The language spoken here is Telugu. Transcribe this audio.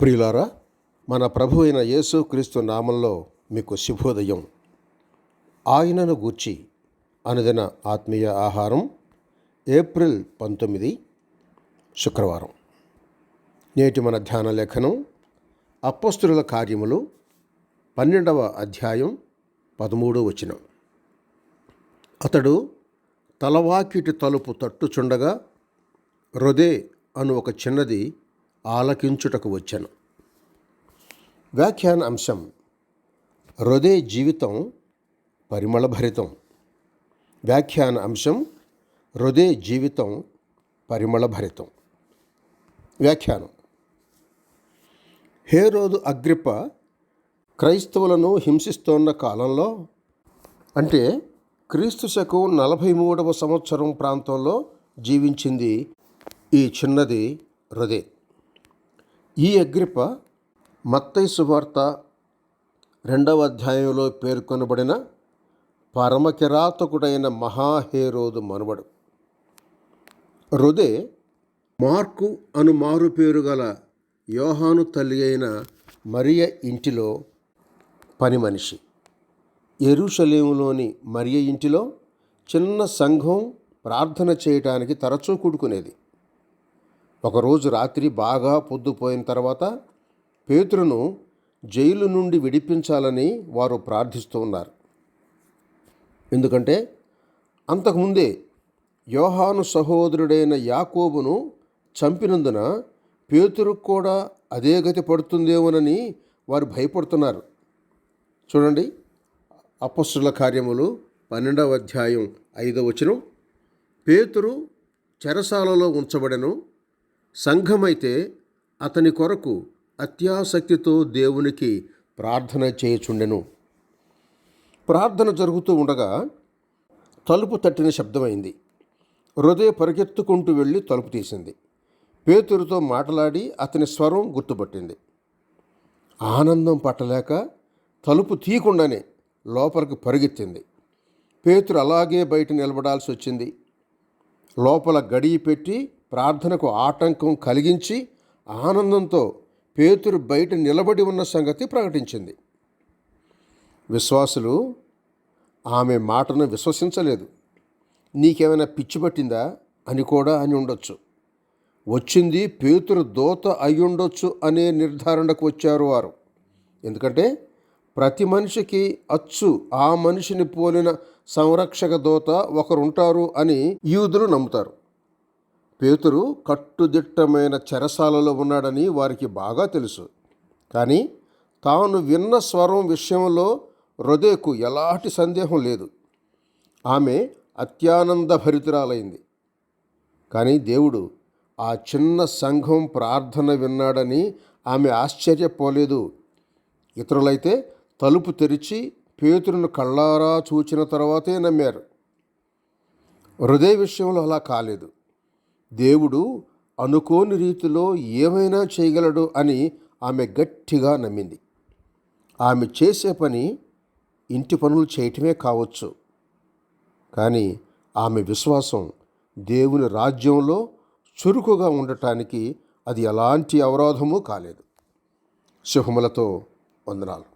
ప్రియులారా మన ప్రభు అయిన యేసు క్రీస్తు నామంలో మీకు శుభోదయం. ఆయనను గూర్చి అనుదిన ఆత్మీయ ఆహారం ఏప్రిల్ పంతొమ్మిది శుక్రవారం. నేటి మన ధ్యాన లేఖనం అప్పస్తుల కార్యములు పన్నెండవ అధ్యాయం పదమూడో వచనం. అతడు తలవాకిటి తలుపు తట్టుచుండగా రొదే అను ఒక చిన్నది ఆలకించుటకు వచ్చాను. వ్యాఖ్యాన అంశం రొదే జీవితం పరిమళభరితం. వ్యాఖ్యాన అంశం హృదయ జీవితం పరిమళభరితం. వ్యాఖ్యానం హేరోదు అగ్రిప్ప క్రైస్తవులను హింసిస్తోన్న కాలంలో అంటే క్రీస్తు శకం నలభై మూడవ సంవత్సరం ప్రాంతంలో జీవించింది ఈ చిన్నది హృదయ. ఈ అగ్రిప్ప మత్తయి సువార్త రెండవ అధ్యాయంలో పేర్కొనబడిన పరమకిరాతకుడైన మహాహేరోదు మనవడు రుదే మార్కు అను మారు పేరు గల యోహాను తల్లి అయిన మరియ ఇంటిలో పని మనిషి. ఎరుషలేములోని మరియ ఇంటిలో చిన్న సంఘం ప్రార్థన చేయటానికి తరచూ కూడుకునేది. ఒకరోజు రాత్రి బాగా పొద్దుపోయిన తర్వాత పేతురును జైలు నుండి విడిపించాలని వారు ప్రార్థిస్తూ ఉన్నారు. ఎందుకంటే అంతకుముందే యోహాను సహోదరుడైన యాకోబును చంపినందున పేతురుకు కూడా అదే గతి పడుతుందేమోనని వారు భయపడుతున్నారు. చూడండి అపస్సుల కార్యములు పన్నెండవ అధ్యాయం ఐదవ వచనం. పేతురు చెరసాలలో ఉంచబడెను సంఘమైతే అతని కొరకు అత్యాసక్తితో దేవునికి ప్రార్థన చేయుచుండెను. ప్రార్థన జరుగుతూ ఉండగా తలుపు తట్టిన శబ్దమైంది. హృదయ పరిగెత్తుకుంటూ వెళ్ళి తలుపు తీసింది. పేతురుతో మాట్లాడి అతని స్వరం గుర్తుపట్టింది. ఆనందం పట్టలేక తలుపు తీయకుండానే లోపలికి పరిగెత్తింది. పేతురు అలాగే బయట నిలబడాల్సి వచ్చింది. లోపల గడియ పెట్టి ప్రార్థనకు ఆటంకం కలిగించి ఆనందంతో పేతురు బయట నిలబడి ఉన్న సంగతి ప్రకటించింది. విశ్వాసులు ఆమె మాటను విశ్వసించలేదు. నీకేమైనా పిచ్చి పట్టిందా? అని కూడా అని ఉండొచ్చు. వచ్చింది పేతురు దోత అయ్యుండొచ్చు అనే నిర్ధారణకు వచ్చారు వారు. ఎందుకంటే ప్రతి మనిషికి అచ్చు ఆ మనిషిని పోలిన సంరక్షక దోత ఒకరుంటారు అని యూదులు నమ్ముతారు. పేతురు కట్టుదిట్టమైన చెరసాలలో ఉన్నాడని వారికి బాగా తెలుసు. కానీ తాను విన్న స్వరం విషయంలో హృదయకు ఎలాంటి సందేహం లేదు. ఆమె అత్యానంద భరితురాలైంది కానీ దేవుడు ఆ చిన్న సంఘం ప్రార్థన విన్నాడని ఆమె ఆశ్చర్యపోలేదు. ఇతరులైతే తలుపు తెరిచి పేతురును కళ్ళారా చూచిన తర్వాతే నమ్మారు. హృదయ విషయంలో అలా కాలేదు. దేవుడు అనుకోని రీతిలో ఏమైనా చేయగలడు అని ఆమె గట్టిగా నమ్మింది. ఆమె చేసే పని ఇంటి పనులు చేయటమే కావచ్చు. కానీ ఆమె విశ్వాసం దేవుని రాజ్యంలో చురుకుగా ఉండటానికి అది ఎలాంటి అవరోధము కాలేదు. శుభములతో వందనాలు.